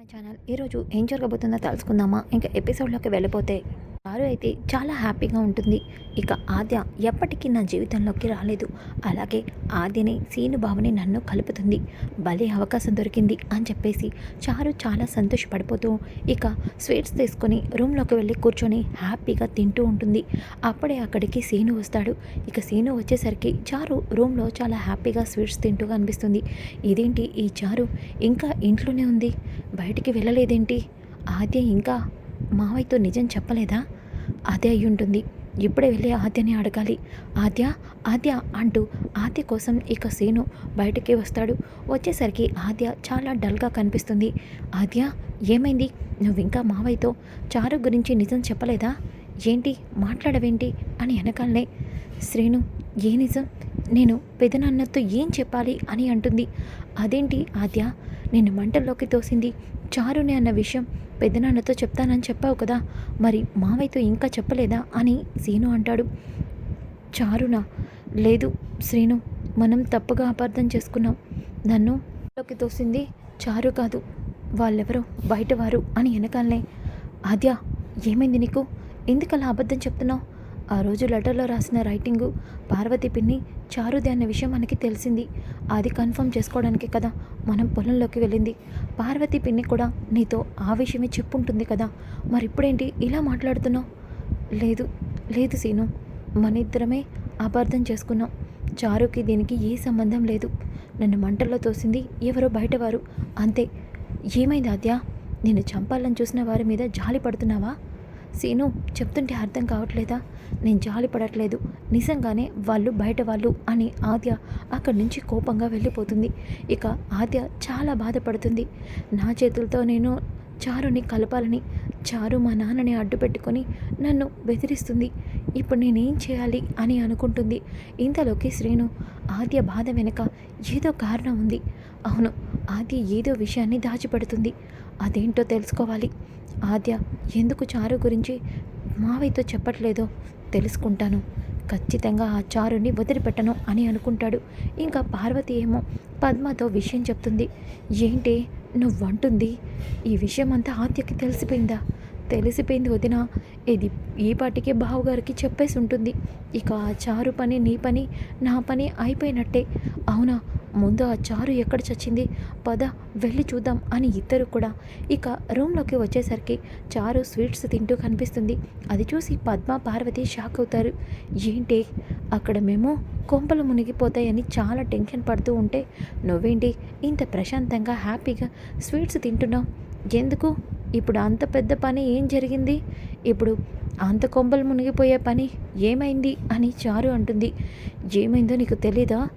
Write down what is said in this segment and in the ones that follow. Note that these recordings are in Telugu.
My channel. ఈరోజు ఏం జరగబోతుందో తెలుసుకుందామా? ఇంకా ఎపిసోడ్లోకి వెళ్ళిపోతే చారు అయితే చాలా హ్యాపీగా ఉంటుంది. ఇక ఆద్య ఎప్పటికీ నా జీవితంలోకి రాలేదు. అలాగే ఆద్యని సీను బాబుని నన్ను కలుపుతుంది. భలే అవకాశం దొరికింది అని చెప్పేసి చారు చాలా సంతోషపడిపోతూ ఇక స్వీట్స్ తీసుకొని రూమ్లోకి వెళ్ళి కూర్చొని హ్యాపీగా తింటూ ఉంటుంది. అప్పుడే అక్కడికి సీను వస్తాడు. ఇక సీను వచ్చేసరికి చారు రూమ్లో చాలా హ్యాపీగా స్వీట్స్ తింటూ కనిపిస్తుంది. ఇదేంటి ఈ చారు? ఇంకా ఇంట్లోనే ఉంది. బయటికి వెళ్ళలేదేంటి? ఆద్య ఇంకా మావయ్యతో నిజం చెప్పలేదా? అదే అయ్యుంటుంది. ఉంటుంది ఇప్పుడే వెళ్ళి ఆద్యని అడగాలి. ఆద్య ఆద్య అంటూ ఆద్య కోసం ఇక సీను బయటికి వస్తాడు. వచ్చేసరికి ఆద్య చాలా డల్గా కనిపిస్తుంది. ఆద్య ఏమైంది? నువ్వు ఇంకా మావయ్యతో చారు గురించి నిజం చెప్పలేదా? ఏంటి? మాట్లాడవేంటి? అని వెనకాలనే శ్రీను ఏ నిజం? నేను పెదనాన్నతో ఏం చెప్పాలి అని అంటుంది. అదేంటి ఆద్య? నేను మంటల్లోకి తోసింది చారుని అన్న విషయం పెద్దనాన్నతో చెప్తానని చెప్పావు కదా మరి మావయ్యతో ఇంకా చెప్పలేదా అని సీను అంటాడు. చారునా లేదు శ్రీను మనం తప్పుగా అపార్థం చేసుకున్నాం. నన్ను లోకి తోసింది చారు కాదు వాళ్ళెవరో బయటవారు అని వెనకాలనే. ఆద్య ఏమైంది నీకు? ఎందుకలా అబద్ధం చెప్తున్నావు? ఆ రోజు లెటర్లో రాసిన రైటింగు పార్వతి పిన్ని చారుది అన్న విషయం మనకి తెలిసింది. అది కన్ఫర్మ్ చేసుకోవడానికి కదా మనం పొలంలోకి వెళ్ళింది. పార్వతి పిన్ని కూడా నీతో ఆ విషయమే చెప్పుంటుంది కదా. మరి ఇప్పుడేంటి ఇలా మాట్లాడుతున్నావు? లేదు లేదు సీను. మన ఇద్దరమే అపార్థం చేసుకున్నాం. చారుకి దీనికి ఏ సంబంధం లేదు. నన్ను మంటల్లో తోసింది ఎవరో బయటవారు. అంతే. ఏమైంది ఆద్య? నిన్ను చంపాలని చూసిన వారి మీద జాలి పడుతున్నావా? సీను చెప్తుంటే అర్థం కావట్లేదా? నేను జాలి పడట్లేదు. నిజంగానే వాళ్ళు బయట వాళ్ళు అని ఆద్య అక్కడి నుంచి కోపంగా వెళ్ళిపోతుంది. ఇక ఆద్య చాలా బాధపడుతుంది. నా చేతులతో నేను చారుని కలపాలని చారు మా నాన్నని అడ్డు పెట్టుకొని నన్ను బెదిరిస్తుంది. ఇప్పుడు నేనేం చేయాలి అని అనుకుంటుంది. ఇంతలోకి శ్రీను ఆద్య బాధ వెనుక ఏదో కారణం ఉంది. అవును ఆద్య ఏదో విషయాన్ని దాచిపెడుతుంది. అదేంటో తెలుసుకోవాలి. ఆద్య ఎందుకు చారు గురించి మావయ్యతో చెప్పట్లేదో తెలుసుకుంటాను. ఖచ్చితంగా ఆ చారుని వదిలిపెట్టను అని అనుకుంటాడు. ఇంకా పార్వతి ఏమో పద్మతో విషయం చెప్తుంది. ఏంటి నువ్వంటుంది? ఈ విషయం అంతా ఆద్యకి తెలిసిపోయిందా? తెలిసిపోయింది వదిన. ఇది ఈ పాటికే బావగారికి చెప్పేసి ఉంటుంది ఇక ఆ చారు పని నీ పని నా పని అయిపోయినట్టే. అవునా? ముందు ఆ చారు ఎక్కడ చచ్చింది? పద వెళ్ళి చూద్దాం అని ఇద్దరు కూడా. ఇక రూమ్లోకి వచ్చేసరికి చారు స్వీట్స్ తింటూ కనిపిస్తుంది. అది చూసి పద్మ పార్వతి షాక్ అవుతారు. ఏంటి? అక్కడ మేము కొంపలు మునిగిపోతాయని చాలా టెన్షన్ పడుతూ ఉంటే నువ్వేంటి ఇంత ప్రశాంతంగా హ్యాపీగా స్వీట్స్ తింటున్నావు? ఎందుకు? ఇప్పుడు అంత పెద్ద పని ఏం జరిగింది? ఇప్పుడు అంత కొంపలు మునిగిపోయే పని ఏమైంది? అని చారు అంటుంది. ఏమైందో నీకు తెలీదా?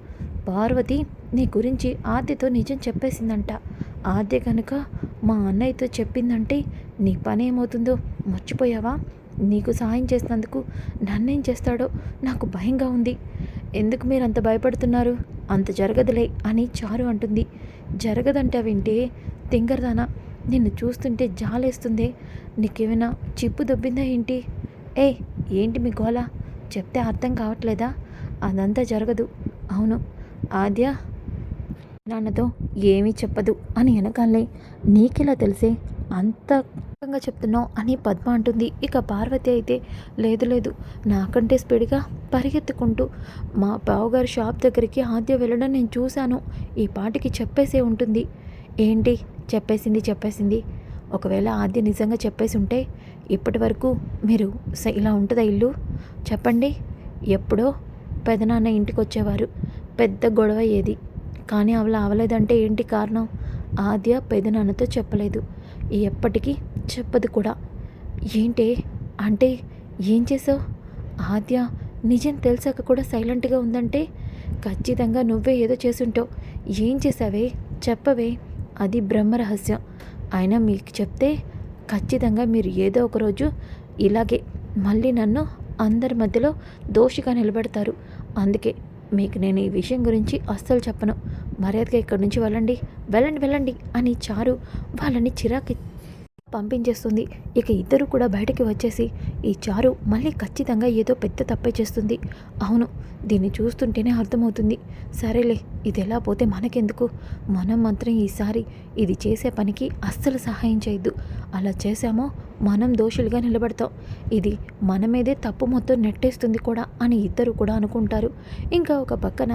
పార్వతి నీ గురించి ఆద్యతో నిజం చెప్పేసిందంట. ఆద్య కనుక మా అన్నయ్యతో చెప్పిందంటే నీ పని ఏమవుతుందో మర్చిపోయావా? నీకు సాయం చేసినందుకు నన్నేం చేస్తాడో నాకు భయంగా ఉంది. ఎందుకు మీరు అంత భయపడుతున్నారు? అంత జరగదులే అని చారు అంటుంది. జరగదంటావేంటి తింగరదానా నిన్ను చూస్తుంటే జాలేస్తుందే. నీకేమైనా చిప్పు దొబ్బిందా ఏంటి? ఏ ఏంటి మీ గోళ చెప్తే అర్థం కావట్లేదా? అదంతా జరగదు. అవును ఆద్య నాన్నతో ఏమీ చెప్పదు అని వెనకాలే నీకెలా తెలిసే అంత గా చెప్తున్నావు అని పద్మ అంటుంది. ఇక పార్వతి అయితే లేదు లేదు. నాకంటే స్పీడ్గా పరిగెత్తుకుంటూ మా బావగారి షాప్ దగ్గరికి ఆద్య వెళ్ళడం నేను చూశాను. ఈ పాటికి చెప్పేసే ఉంటుంది. ఏంటి? చెప్పేసింది చెప్పేసింది. ఒకవేళ ఆద్య నిజంగా చెప్పేసి ఉంటే ఇప్పటి వరకు మీరు స- ఇలా ఉంటుందా ఇల్లు? చెప్పండి. ఎప్పుడో పెదనాన్న ఇంటికి వచ్చేవారు పెద్ద గొడవ ఏది? కానీ అవల అవలేదంటే ఏంటి కారణం? ఆద్య పెదనాన్నతో చెప్పలేదు. ఎప్పటికీ చెప్పదు కూడా. ఏంటి? అంటే ఏం చేసావు? ఆద్య నిజం తెలిసాక కూడా సైలెంట్గా ఉందంటే? ఖచ్చితంగా నువ్వే ఏదో చేసుంటావు. ఏం చేసావే? చెప్పవే. అది బ్రహ్మరహస్యం అయినా మీకు చెప్తే ఖచ్చితంగా మీరు ఏదో ఒక రోజు ఇలాగే మళ్ళీ నన్ను అందరి మధ్యలో దోషిగా నిలబెడతారు. అందుకే మీకు నేను ఈ విషయం గురించి అస్సలు చెప్పను. మర్యాదగా ఇక్కడి నుంచి వెళ్ళండి. వెళ్ళండి వెళ్ళండి అని చారు వాళ్ళని చిరాకి పంపించేస్తుంది. ఇక ఇద్దరు కూడా బయటకి వచ్చేసి ఈ చారు మళ్ళీ ఖచ్చితంగా ఏదో పెద్ద తప్పే చేస్తుంది. అవును దీన్ని చూస్తుంటేనే అర్థమవుతుంది. సరేలే ఇది ఎలా పోతే మనకెందుకు? మనం మాత్రం ఈసారి ఇది చేసే పనికి అస్సలు సహాయం చేయొద్దు. అలా చేశామో మనం దోషులుగా నిలబడతాం. ఇది మన మీదే తప్పు మొత్తం నెట్టేస్తుంది కూడా అని ఇద్దరు కూడా అనుకుంటారు. ఇంకా ఒక పక్కన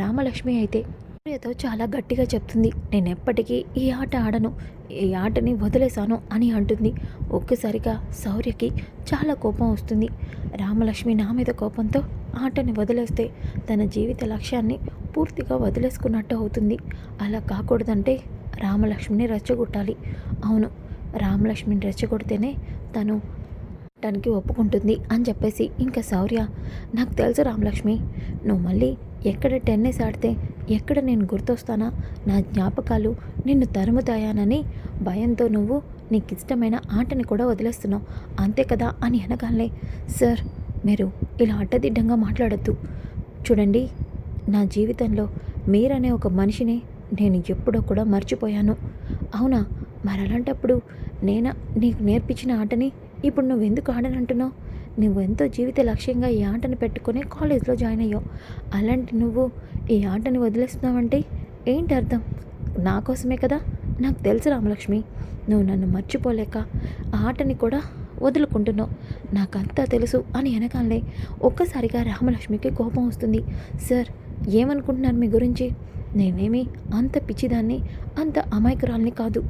రామలక్ష్మి అయితే సూర్యతో చాలా గట్టిగా చెప్తుంది. నేను ఎప్పటికీ ఈ ఆట ఆడను ఈ ఆటని వదిలేశాను అని అంటుంది. ఒక్కసారిగా శౌర్యకి చాలా కోపం వస్తుంది. రామలక్ష్మి నా మీద కోపంతో ఆటని వదిలేస్తే తన జీవిత లక్ష్యాన్ని పూర్తిగా వదిలేసుకున్నట్టు అవుతుంది. అలా కాకూడదంటే రామలక్ష్మిని రెచ్చగొట్టాలి. అవును రామలక్ష్మిని రెచ్చగొడితేనే తను తనకి ఒప్పుకుంటుంది అని చెప్పేసి ఇంకా శౌర్య నాకు తెలుసు రామలక్ష్మి నువ్వు మళ్ళీ ఎక్కడ టెన్నిస్ ఆడితే ఎక్కడ నేను గుర్తొస్తానా? నా జ్ఞాపకాలు నిన్ను తరుముతాయానని భయంతో నువ్వు నీకు ఇష్టమైన ఆటని కూడా వదిలేస్తున్నావు. అంతే కదా? అని అనగానే సార్ మీరు ఇలా అడ్డదిడ్డంగా మాట్లాడద్దు. చూడండి నా జీవితంలో మీరనే ఒక మనిషిని నేను ఎప్పుడో కూడా మర్చిపోయాను. అవునా? మరి అలాంటప్పుడు నేనా నీకు నేర్పించిన ఆటని ఇప్పుడు నువ్వు ఎందుకు ఆడనంటున్నావు నువ్వు ఎంతో జీవిత లక్ష్యంగా ఈ ఆటను పెట్టుకొని కాలేజ్లో జాయిన్ అయ్యావు. అలాంటి నువ్వు ఈ ఆటని వదిలేస్తున్నావంటే ఏంటి అర్థం? నా కోసమే కదా? నాకు తెలుసు రామలక్ష్మి నువ్వు నన్ను మర్చిపోలేక ఆ ఆటని కూడా వదులుకుంటున్నావు. నాకంతా తెలుసు అని వెనకాలే ఒక్కసారిగా రామలక్ష్మికి కోపం వస్తుంది. సార్ ఏమనుకుంటున్నారు మీ గురించి? నేనేమి అంత పిచ్చిదాన్ని అంత అమాయకురాల్ని కాదు.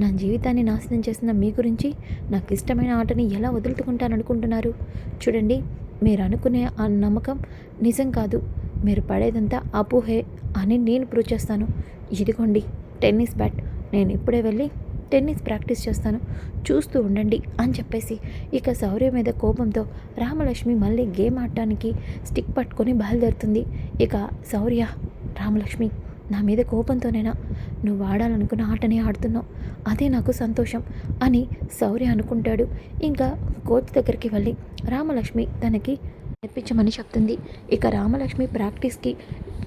నా జీవితాన్ని నాశనం చేసిన మీ గురించి నాకు ఇష్టమైన ఆటని ఎలా వదులుకుంటాననుకుంటున్నారు? చూడండి మీరు అనుకునే ఆ నమ్మకం నిజం కాదు. మీరు పడేదంతా అపోహే అని నేను ప్రూవ్ చేస్తాను. ఇదిగోండి టెన్నిస్ బ్యాట్. నేను ఇప్పుడే వెళ్ళి టెన్నిస్ ప్రాక్టీస్ చేస్తాను. చూస్తూ ఉండండి అని చెప్పేసి ఇక శౌర్య మీద కోపంతో రామలక్ష్మి మళ్ళీ గేమ్ ఆడటానికి స్టిక్ పట్టుకొని బయలుదేరుతుంది. ఇక శౌర్య రామలక్ష్మి నా మీద కోపంతోనేనా నువ్వు ఆడాలనుకున్న ఆటనే ఆడుతున్నావు. అదే నాకు సంతోషం అని శౌర్య అనుకుంటాడు. ఇంకా కోచ్ దగ్గరికి వెళ్ళి రామలక్ష్మి తనకి నేర్పించమని చెప్తుంది. ఇక రామలక్ష్మి ప్రాక్టీస్కి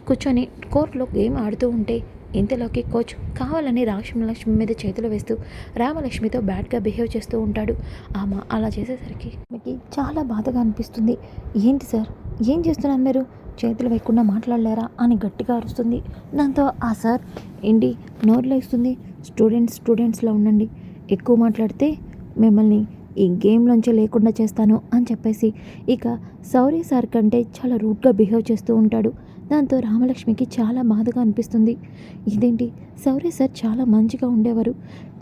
కూర్చొని కోర్టులో గేమ్ ఆడుతూ ఉంటే ఇంతలోకి కోచ్ కావాలని రామలక్ష్మి మీద చేతులు వేస్తూ రామలక్ష్మితో బ్యాడ్గా బిహేవ్ చేస్తూ ఉంటాడు. ఆమె అలా చేసేసరికి ఆమెకి చాలా బాధగా అనిపిస్తుంది. ఏంటి సార్? ఏం చేస్తున్నారు మీరు? చేతులు వేయకుండా మాట్లాడలేరా అని గట్టిగా అరుస్తుంది. దాంతో ఆ సార్ ఏంటి? నోరులో ఇస్తుంది స్టూడెంట్స్ స్టూడెంట్స్లో ఉండండి. ఎక్కువ మాట్లాడితే మిమ్మల్ని ఈ గేమ్లోంచి లేకుండా చేస్తాను అని చెప్పేసి ఇక సౌరీ సార్ కంటే చాలా రూట్గా బిహేవ్ చేస్తూ ఉంటాడు. దాంతో రామలక్ష్మికి చాలా బాధగా అనిపిస్తుంది. ఇదేంటి? సౌరీ సార్ చాలా మంచిగా ఉండేవారు.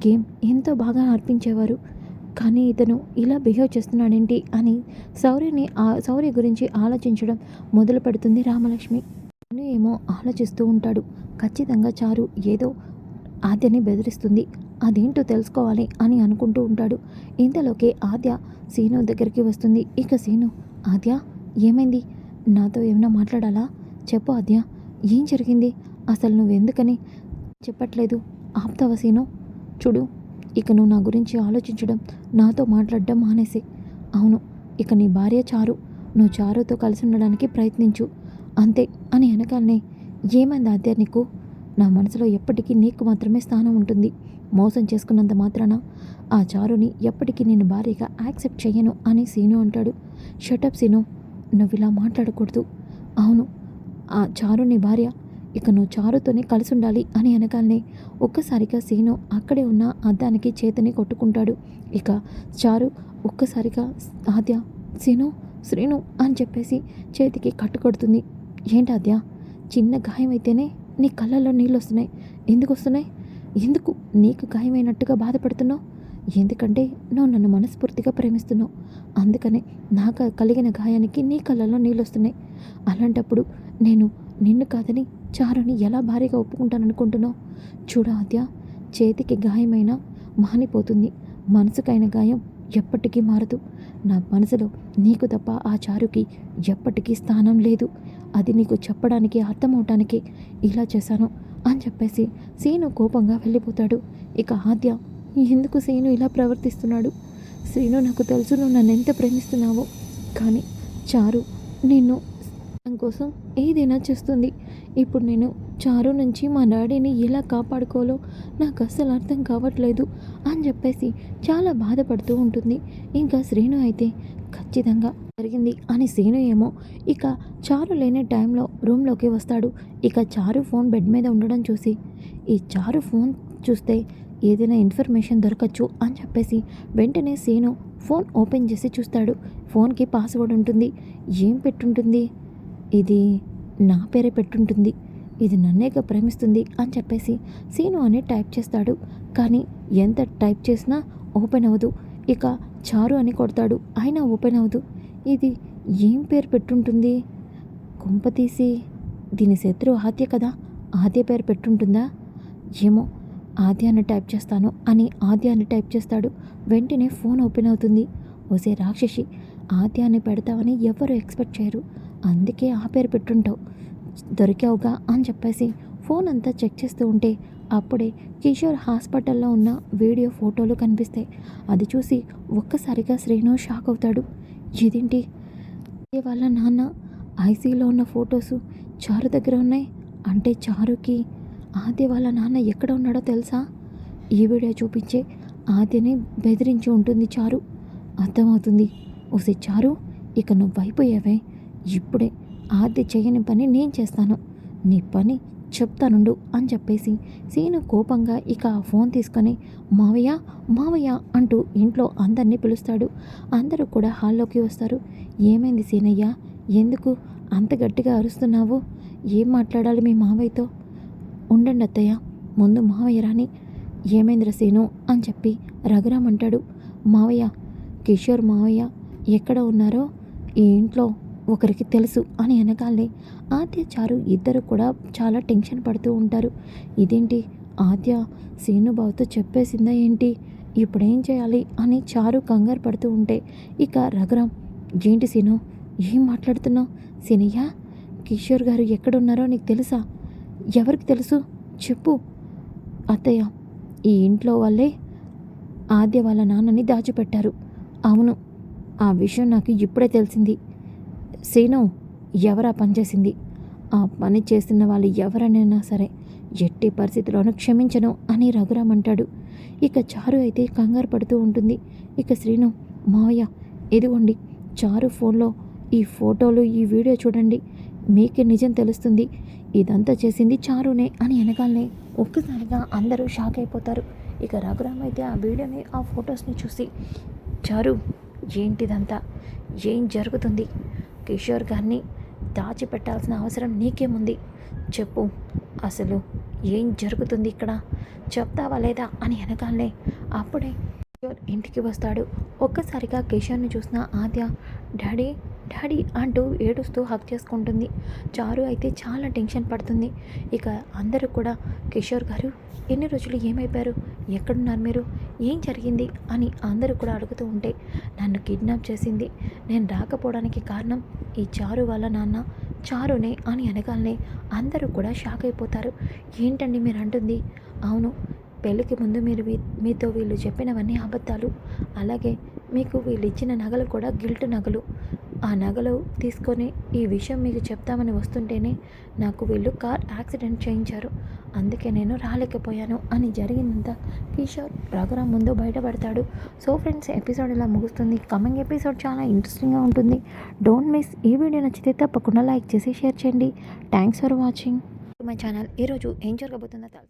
గేమ్ ఎంతో బాగా అర్పించేవారు కానీ ఇతను ఇలా బిహేవ్ చేస్తున్నాడేంటి అని శౌర్యని ఆ శౌర్య గురించి ఆలోచించడం మొదలు పెడుతుంది రామలక్ష్మి. తను ఏమో ఆలోచిస్తూ ఉంటాడు. ఖచ్చితంగా చారు ఏదో ఆద్యని బెదిరిస్తుంది. అదేంటో తెలుసుకోవాలి అని అనుకుంటూ ఉంటాడు. ఇంతలోకి ఆద్య సీను దగ్గరికి వస్తుంది. ఇక సీను ఆద్య ఏమైంది? నాతో ఏమైనా మాట్లాడాలా? చెప్పు ఆద్య ఏం జరిగింది? అసలు నువ్వెందుకని చెప్పట్లేదు? ఆప్తావా సీను? చూడు ఇక నువ్వు నా గురించి ఆలోచించడం నాతో మాట్లాడడం మానేసి. అవును ఇక నీ భార్య చారు. నువ్వు చారుతో కలిసి ఉండడానికి ప్రయత్నించు. అంతే అని వెనకాలనే ఏమైంది ఆద్య నీకు? నా మనసులో ఎప్పటికీ నీకు మాత్రమే స్థానం ఉంటుంది. మోసం చేసుకున్నంత మాత్రాన ఆ చారుని ఎప్పటికీ నేను భార్యగా యాక్సెప్ట్ చేయను అని సీను అంటాడు. Shut up Seenu. నువ్వు ఇలా మాట్లాడకూడదు. అవును ఆ చారు నీ భార్య ఇక నువ్వు చారుతోనే కలిసి ఉండాలి అని అనగానే ఒక్కసారిగా సీను అక్కడే ఉన్న అద్దానికి చేతిని కొట్టుకుంటాడు. ఇక చారు ఒక్కసారిగా ఆద్య సీను శ్రీను అని చెప్పేసి చేతికి కట్టుకొడుతుంది. ఏంటి ఆద్య? చిన్న గాయం అయితేనే నీ కళ్ళల్లో నీళ్ళు వస్తున్నాయి ఎందుకు వస్తున్నాయి? ఎందుకు నీకు గాయమైనట్టుగా బాధపడుతున్నావు? ఎందుకంటే నువ్వు నన్ను మనస్ఫూర్తిగా ప్రేమిస్తున్నావు. అందుకనే నాకు కలిగిన గాయానికి నీ కళ్ళల్లో నీళ్ళు వస్తున్నాయి అలాంటప్పుడు నేను నిన్ను కాదని చారుని ఎలా భారీగా ఒప్పుకుంటాననుకుంటున్నావు? చూడ ఆద్య చేతికి గాయమైన మానిపోతుంది. మనసుకైన గాయం ఎప్పటికీ మారదు. నా మనసులో నీకు తప్ప ఆ చారుకి ఎప్పటికీ స్థానం లేదు. అది నీకు చెప్పడానికి అర్థమవటానికి ఇలా చేశాను అని చెప్పేసి సీను కోపంగా వెళ్ళిపోతాడు. ఇక ఆద్య ఎందుకు సీను ఇలా ప్రవర్తిస్తున్నాడు? శ్రీను నాకు తెలుసు నువ్వు నన్ను ఎంత ప్రేమిస్తున్నావో. కానీ చారు నిన్ను కోసం ఏదైనా చేస్తుంది. ఇప్పుడు నేను చారు నుంచి మా డాడీని ఎలా కాపాడుకోవాలో నాకు అస్సలు అర్థం కావట్లేదు అని చెప్పేసి చాలా బాధపడుతూ ఉంటుంది. ఇంకా శ్రీను అయితే ఖచ్చితంగా జరిగింది అని శ్రీను ఏమో ఇక చారు లేని టైంలో రూమ్లోకి వస్తాడు. ఇక చారు ఫోన్ బెడ్ మీద ఉండడం చూసి ఈ చారు ఫోన్ చూస్తే ఏదైనా ఇన్ఫర్మేషన్ దొరకచ్చు అని చెప్పేసి వెంటనే శ్రీను ఫోన్ ఓపెన్ చేసి చూస్తాడు. ఫోన్కి పాస్వర్డ్ ఉంటుంది. ఏం పెట్టుంటుంది? ఇది నా పేరే పెట్టుంటుంది. ఇది నన్నేగా ప్రేమిస్తుంది అని చెప్పేసి సీను అని టైప్ చేస్తాడు. కానీ ఎంత టైప్ చేసినా ఓపెన్ అవ్వదు. ఇక చారు అని కొడతాడు. అయినా ఓపెన్ అవ్వదు. ఇది ఏం పేరు పెట్టుంటుంది? కుంప తీసి దీని శత్రు ఆద్య కదా? ఆద్య పేరు పెట్టుంటుందా? ఏమో ఆద్య అని టైప్ చేస్తాను అని ఆద్య అని టైప్ చేస్తాడు. వెంటనే ఫోన్ ఓపెన్ అవుతుంది. ఓసే రాక్షసి ఆద్య అని పెడతావని ఎవరు ఎక్స్పెక్ట్ చేయరు. అందుకే ఆ పేరు పెట్టుంటావు. దొరికావుగా అని చెప్పేసి ఫోన్ అంతా చెక్ చేస్తూ ఉంటే అప్పుడే కిషోర్ హాస్పిటల్లో ఉన్న వీడియో ఫోటోలు కనిపిస్తాయి. అది చూసి ఒక్కసారిగా శ్రీను షాక్ అవుతాడు. ఇదేంటి? వాళ్ళ నాన్న ఐసీలో ఉన్న ఫొటోస్ చారు దగ్గర ఉన్నాయి. అంటే చారుకి ఆది వాళ్ళ నాన్న ఎక్కడ ఉన్నాడో తెలుసా? ఈ వీడియో చూపించే ఆదిని బెదిరించి ఉంటుంది చారు. అర్థమవుతుంది. ఓసే చారు ఇక నువ్వు అయిపోయావే ఇప్పుడే ఆది చేయని పని నేను చేస్తాను. నీ పని చెప్తానుండు అని చెప్పేసి సీను కోపంగా ఇక ఆ ఫోన్ తీసుకొని మావయ్య మావయ్య అంటూ ఇంట్లో అందరినీ పిలుస్తాడు. అందరూ కూడా హాల్లోకి వస్తారు. ఏమైంది సీనయ్య? ఎందుకు అంత గట్టిగా అరుస్తున్నావు? ఏం మాట్లాడాలి మీ మావయ్యతో? ఉండండి అత్తయ్య ముందు మావయ్య రాని. ఏమైందిరా సీను? అని చెప్పి రఘురామ్ అంటాడు. మావయ్య కిషోర్ మావయ్య ఎక్కడ ఉన్నారో? ఈ ఇంట్లో ఒకరికి తెలుసు అని అనగానే ఆద్య చారు ఇద్దరు కూడా చాలా టెన్షన్ పడుతూ ఉంటారు. ఇదేంటి? ఆద్య సీనుబాబుతో చెప్పేసిందా ఏంటి? ఇప్పుడేం చేయాలి అని చారు కంగారు పడుతూ ఉంటే ఇక రఘురామ్ ఏంటి సీను ఏం మాట్లాడుతున్నావు? సినయ్య కిషోర్ గారు ఎక్కడున్నారో నీకు తెలుసా? ఎవరికి తెలుసు? చెప్పు. అత్తయ్య ఈ ఇంట్లో వాళ్ళే ఆద్య వాళ్ళ నాన్నని దాచిపెట్టారు. అవును ఆ విషయం నాకు ఇప్పుడే తెలిసింది. సీను ఎవరా పని చేసింది? ఆ పని చేసిన వాళ్ళు ఎవరనైనా సరే ఎట్టి పరిస్థితిలోనూ క్షమించను అని రఘురామ్ అంటాడు. ఇక చారు అయితే కంగారు పడుతూ ఉంటుంది. ఇక శ్రీను మావయ్య ఇదిగోండి చారు ఫోన్లో ఈ ఫోటోలు ఈ వీడియో చూడండి. మీకే నిజం తెలుస్తుంది. ఇదంతా చేసింది చారునే అని వెనకాలనే ఒక్కసారిగా అందరూ షాక్ అయిపోతారు. ఇక రఘురామ్ అయితే ఆ వీడియోని ఆ ఫొటోస్ని చూసి చారు ఏంటిదంతా? ఏం జరుగుతుంది? కిషోర్ గారిని దాచిపెట్టాల్సిన అవసరం నీకేముంది చెప్పు అసలు ఏం జరుగుతుంది ఇక్కడ? చెప్తావా లేదా అని వెనకాలనే అప్పుడే కిషోర్ ఇంటికి వస్తాడు. ఒక్కసారిగా కిషోర్ని చూసిన ఆద్య డాడీ డాడీ అంటూ ఏడుస్తూ హక్ చేసుకుంటుంది. చారు అయితే చాలా టెన్షన్ పడుతుంది. ఇక అందరూ కూడా కిషోర్ గారు ఎన్ని రోజులు ఏమైపోయారు? ఎక్కడున్నారు మీరు? ఏం జరిగింది? అని అందరూ కూడా అడుగుతూ ఉంటే నన్ను కిడ్నాప్ చేసింది. నేను రాకపోవడానికి కారణం ఈ చారు వాళ్ళ నాన్న. చారునే అని అనగానే అందరూ కూడా షాక్ అయిపోతారు. ఏంటండి మీరు అంటుంది? అవును పెళ్ళికి ముందు మీరు మీ- మీతో వీళ్ళు చెప్పినవన్నీ అబద్ధాలు. అలాగే మీకు వీళ్ళు ఇచ్చిన నగలు కూడా గిల్ట్ నగలు. ఆ నగలు తీసుకొని ఈ విషయం మీకు చెప్తామని వస్తుంటేనే నాకు వీళ్ళు కార్ యాక్సిడెంట్ చేయించారు. అందుకే నేను రాలేకపోయాను అని జరిగిందంతా కిషోర్ రఘురామ్ ముందు బయటపడతాడు. సో ఫ్రెండ్స్ ఎపిసోడ్ ఇలా ముగుస్తుంది. కమింగ్ ఎపిసోడ్ చాలా ఇంట్రెస్టింగ్గా ఉంటుంది. డోంట్ మిస్ ఈ వీడియో నచ్చితే తప్పకుండా లైక్ చేసి షేర్ చేయండి. Thanks for watching. My channel. ఈరోజు ఏం జరగబోతుందో తెలుసు?